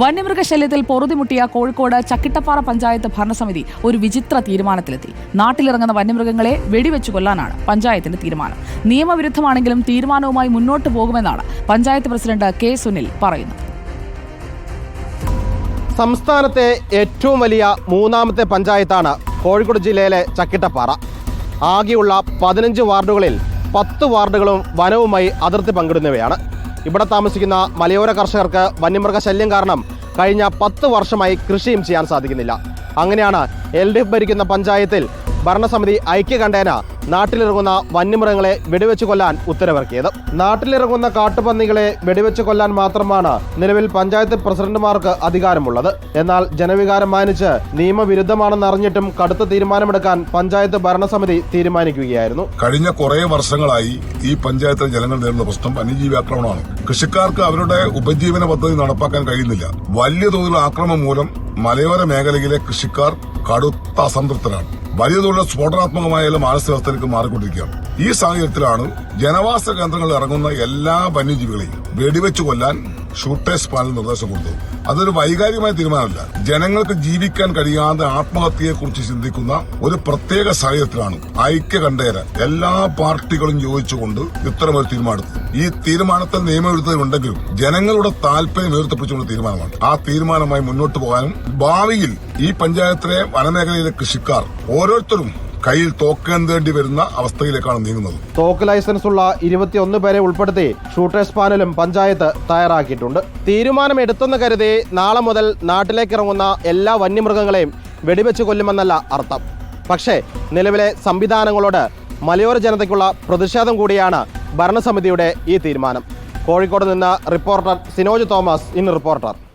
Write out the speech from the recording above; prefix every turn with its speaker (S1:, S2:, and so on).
S1: വന്യമൃഗശല്യത്തിൽ പൊറുതിമുട്ടിയ കോഴിക്കോട് ചക്കിട്ടപ്പാറ പഞ്ചായത്ത് ഭരണസമിതി ഒരു വിചിത്ര തീരുമാനത്തിലെത്തി. നാട്ടിലിറങ്ങുന്ന വന്യമൃഗങ്ങളെ വെടിവെച്ചു കൊല്ലാനാണ് പഞ്ചായത്തിന്റെ തീരുമാനം. നിയമവിരുദ്ധമാണെങ്കിലും തീരുമാനവുമായി മുന്നോട്ട് പോകുമെന്നാണ് പഞ്ചായത്ത് പ്രസിഡന്റ് കെ സുനിൽ പറയുന്നത്.
S2: സംസ്ഥാനത്തെ ഏറ്റവും വലിയ മൂന്നാമത്തെ പഞ്ചായത്താണ് കോഴിക്കോട് ജില്ലയിലെ ചക്കിട്ടപ്പാറ. ആകെയുള്ള പതിനഞ്ച് വാർഡുകളിൽ പത്ത് വാർഡുകളും വനവുമായി അതിർത്തി പങ്കിടുന്നവയാണ്. ഇവിടെ താമസിക്കുന്ന മലയോര കർഷകർക്ക് വന്യമൃഗ ശല്യം കാരണം കഴിഞ്ഞ പത്ത് വർഷമായി കൃഷിയും ചെയ്യാൻ സാധിക്കുന്നില്ല. അങ്ങനെയാണ് എൽ ഡി എഫ് ഭരിക്കുന്ന പഞ്ചായത്തിൽ ഭരണസമിതി ഐക്യകണ്ഠേന നാട്ടിലിറങ്ങുന്ന വന്യമൃഗങ്ങളെ വെടിവെച്ച് കൊല്ലാൻ ഉത്തരവിറക്കിയത്. നാട്ടിലിറങ്ങുന്ന കാട്ടുപന്നികളെ വെടിവെച്ച് കൊല്ലാൻ മാത്രമാണ് നിലവിൽ പഞ്ചായത്ത് പ്രസിഡന്റുമാർക്ക് അധികാരമുള്ളത്. എന്നാൽ ജനവികാരം മാനിച്ച് നിയമവിരുദ്ധമാണെന്ന് അറിഞ്ഞിട്ടും കടുത്ത തീരുമാനമെടുക്കാൻ പഞ്ചായത്ത് ഭരണസമിതി തീരുമാനിക്കുകയായിരുന്നു.
S3: കഴിഞ്ഞ കുറെ വർഷങ്ങളായി ഈ പഞ്ചായത്തിലെ ജനങ്ങൾ നേരിടുന്ന പ്രശ്നം വന്യജീവി ആക്രമണമാണ് കൃഷിക്കാർക്ക് അവരുടെ ഉപജീവന പദ്ധതി നടപ്പാക്കാൻ കഴിയുന്നില്ല. വലിയ തോതിലുള്ള ആക്രമണം മൂലം മലയോര മേഖലയിലെ കൃഷിക്കാർ കടുത്ത അസംതൃപ്തരാണ്. വലിയ തോതിലുള്ള സ്ഫോടനാത്മകമായ മാനസികാവസ്ഥയിലേക്ക് മാറിക്കൊണ്ടിരിക്കുകയാണ്. ഈ സാഹചര്യത്തിലാണ് ജനവാസ കേന്ദ്രങ്ങളിൽ ഇറങ്ങുന്ന എല്ലാ വന്യജീവികളെയും വെടിവെച്ചു കൊല്ലാൻ ഷൂട്ടേഴ്സ് പാനൽ നിർദ്ദേശം കൊടുത്തു അതൊരു വൈകാരികമായ തീരുമാനമല്ല. ജനങ്ങൾക്ക് ജീവിക്കാൻ കഴിയാതെ ആത്മഹത്യയെക്കുറിച്ച് ചിന്തിക്കുന്ന ഒരു പ്രത്യേക സാഹചര്യത്തിലാണ് ഐക്യ കണ്ടേര എല്ലാ പാർട്ടികളും യോജിച്ചുകൊണ്ട് ഇത്തരമൊരു തീരുമാനമെടുത്തു ഈ തീരുമാനത്തിൽ നിയമവിരുദ്ധതയുണ്ടെങ്കിലും ജനങ്ങളുടെ താല്പര്യം ഉയർത്തിപ്പിടിച്ചുകൊണ്ട് തീരുമാനമാണ്. ആ തീരുമാനമായി മുന്നോട്ട് പോകാനും ഭാവിയിൽ ഈ പഞ്ചായത്തിലെ വനമേഖലയിലെ കൃഷിക്കാർ ഓരോരുത്തരും കയ്യിൽ തോക്കേന്തേണ്ടി വരുന്ന അവസ്ഥയിലേക്കാണ് നീങ്ങുന്നത്.
S2: തോക്ക് ലൈസൻസ് ഉള്ള ഇരുപത്തിയൊന്ന് പേരെ ഉൾപ്പെടുത്തി ഷൂട്ടേഴ്സ് പാനലും പഞ്ചായത്ത് തയ്യാറാക്കിയിട്ടുണ്ട്. തീരുമാനമെടുത്തെന്ന് കരുതി നാളെ മുതൽ നാട്ടിലേക്ക് ഇറങ്ങുന്ന എല്ലാ വന്യമൃഗങ്ങളെയും വെടിവെച്ച് കൊല്ലുമെന്നല്ല അർത്ഥം. പക്ഷേ നിലവിലെ സംവിധാനങ്ങളോട് മലയോര ജനതയ്ക്കുള്ള പ്രതിഷേധം കൂടിയാണ് ഭരണസമിതിയുടെ ഈ തീരുമാനം. കോഴിക്കോട് നിന്ന് reporter Sinoj Thomas in reporter.